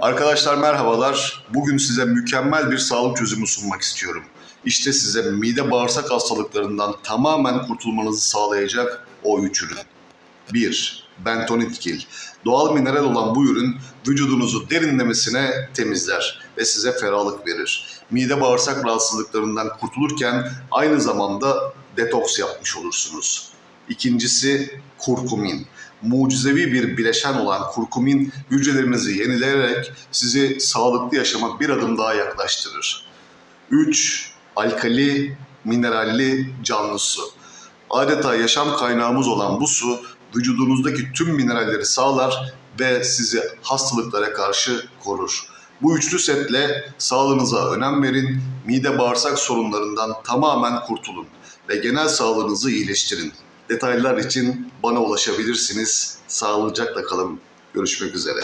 Arkadaşlar merhabalar. Bugün size mükemmel bir sağlık çözümü sunmak istiyorum. İşte size mide bağırsak hastalıklarından tamamen kurtulmanızı sağlayacak o üç ürün. 1. Bentonitkil. Doğal mineral olan bu ürün vücudunuzu derinlemesine temizler ve size ferahlık verir. Mide bağırsak rahatsızlıklarından kurtulurken aynı zamanda detoks yapmış olursunuz. İkincisi kurkumin. Mucizevi bir bileşen olan kurkumin hücrelerinizi yenileyerek sizi sağlıklı yaşama bir adım daha yaklaştırır. 3. Alkali, mineralli canlı su. Adeta yaşam kaynağımız olan bu su vücudunuzdaki tüm mineralleri sağlar ve sizi hastalıklara karşı korur. Bu üçlü setle sağlığınıza önem verin, mide bağırsak sorunlarından tamamen kurtulun ve genel sağlığınızı iyileştirin. Detaylar için bana ulaşabilirsiniz. Sağlıcakla kalın. Görüşmek üzere.